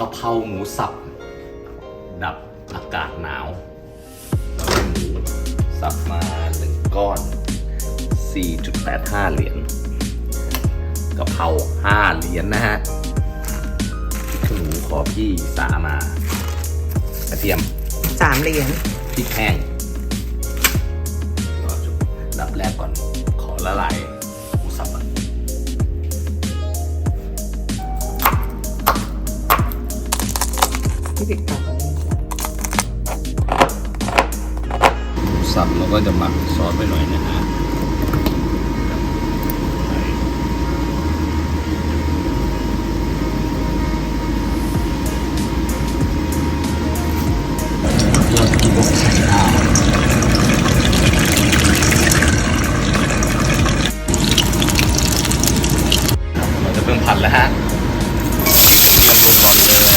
กะเพราหมูสับ ดับอากาศหนาวแล้วก็หมูสับมาหนึ่งก้อน 4.85 เหรียญกะเพรา5เหรียญนะฮะพริกขี้หนูขอพี่สามา กระเทียมสามเหรียญพริกแห้งก็จุดดับแรกก่อนขอละลาย ที่ปิดกหมูสับเราก็จะหมักซอสไปหน่อยนะฮะเราจะเพิ่มผัดแล้วฮะเริ่มก่อนเลย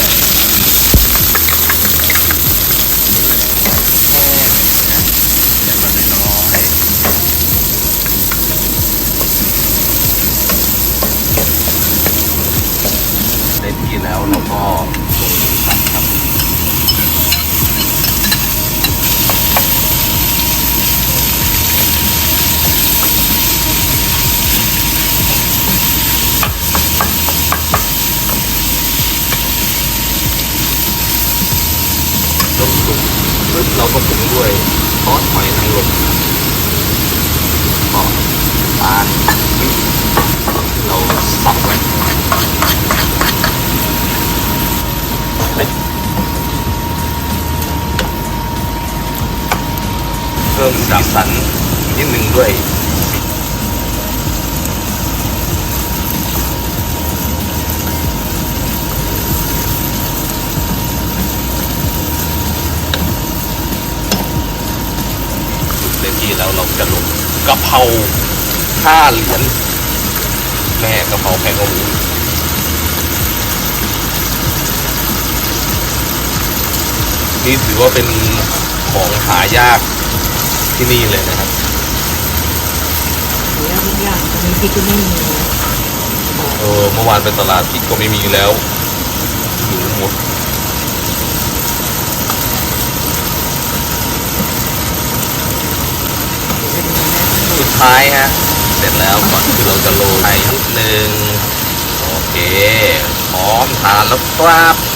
ได้ที่แล้วเราก็ลงผัดครับต้มสุกปึ๊บเราก็ปรุงด้วยซอสหอยนางรมครับขอปลาพริกที่เราสับไว้เพิ่ มสีสันนิดนึงด้วยเต็มที่แล้วเราจะลงกะเพราห้าเหรียญแม่กะเพราแพงกว่าหมูนี่ถือว่าเป็นของหายาก ที่นี่เลยนะครับหรือยากทุกอย่างตอนนี้พี่ก็ไม่มีนะเออเมื่อวานไปตลาดพริกก็ไม่มีแล้วหมูหมดเป็นแม่ทั้งหมสุดดท้ายฮะ เสร็จแล้วก่อนที่เราจะโรยไข่นิดนึง โอเค พร้อมทานแล้วครับ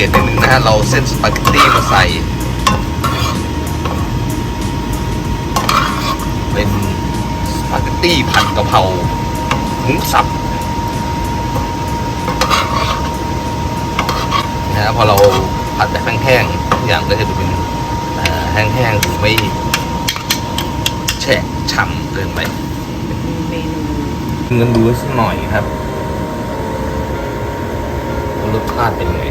เศษนิดนึงนะฮะ เราเส้นสปาเกตตี้มาใส่ เป็นสปาเกตตี้ผัดกะเพราหมูสับนะฮะพอเราผัดแบบแห้งๆทุกอย่างก็จะดูเป็นเอ่อแห้งๆถึงไม่แฉะฉ่ำเกินไปเมนูเงินดูสักหน่อยครับว่ารสชาติเป็นไง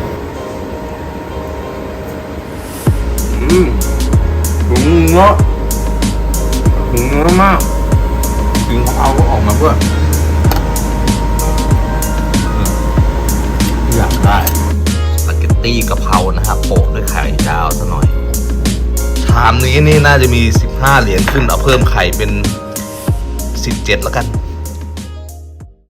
มถึงเนื้อถึงเนื้อมากถึงเขาเอาก็ออกมาเพื่ออยากได้สปาเกตตี้กะเพรานะครับโปะด้วยไข่ดาวซะหน่อย ชามนี้นี่น่าจะมี 15 เหรียญขึ้นเอาเพิ่มไข่เป็น 17 แล้วกัน